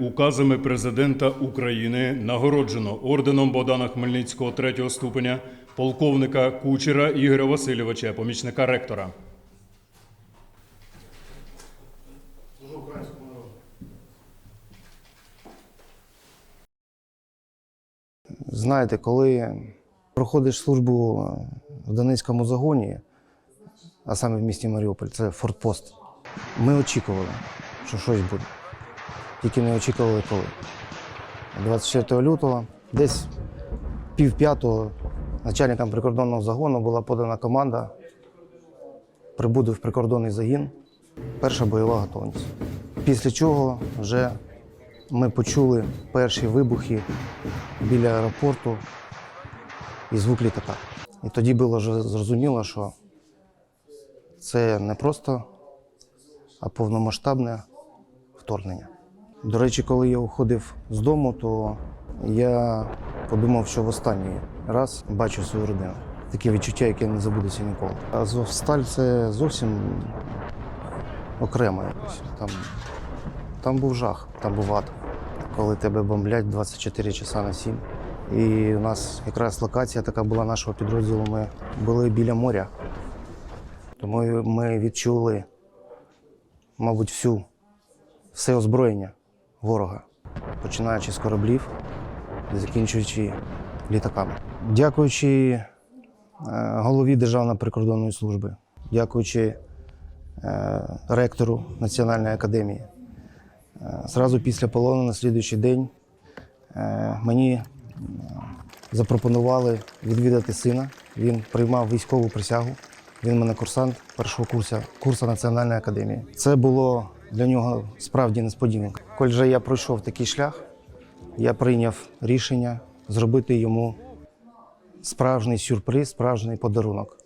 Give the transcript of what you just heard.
Указами президента України нагороджено орденом Богдана Хмельницького третього ступеня полковника Кучера Ігоря Васильовича, помічника ректора. Знаєте, коли проходиш службу в Донецькому загоні, а саме в місті Маріуполь, це фортпост, ми очікували, що щось буде. Тільки не очікували коли. 24 лютого, десь пів п'ятого начальникам прикордонного загону була подана команда прибути в прикордонний загін. Перша бойова готовність. Після чого вже ми почули перші вибухи біля аеропорту і звук літака. І тоді було вже зрозуміло, що це не просто, а повномасштабне вторгнення. До речі, коли я уходив з дому, то я подумав, що в останній раз бачу свою родину. Таке відчуття, яке не забудеться ніколи. Азовсталь це зовсім окремо якось. Там, там був жах, там був ад, коли тебе бомблять 24 часа на 7. І у нас якраз локація така була нашого підрозділу. Ми були біля моря. Тому ми відчули, мабуть, всю, все озброєння ворога, починаючи з кораблів і закінчуючи літаками. Дякуючи е, голові Державної прикордонної служби, дякуючи е, ректору Національної академії. Е, Зразу після полону на слідуючий день мені запропонували відвідати сина. Він приймав військову присягу. Він мене курсант першого курсу, курсу Національної академії. Це було для нього справді несподіванка. Коль же я пройшов такий шлях, я прийняв рішення зробити йому справжній сюрприз, справжній подарунок.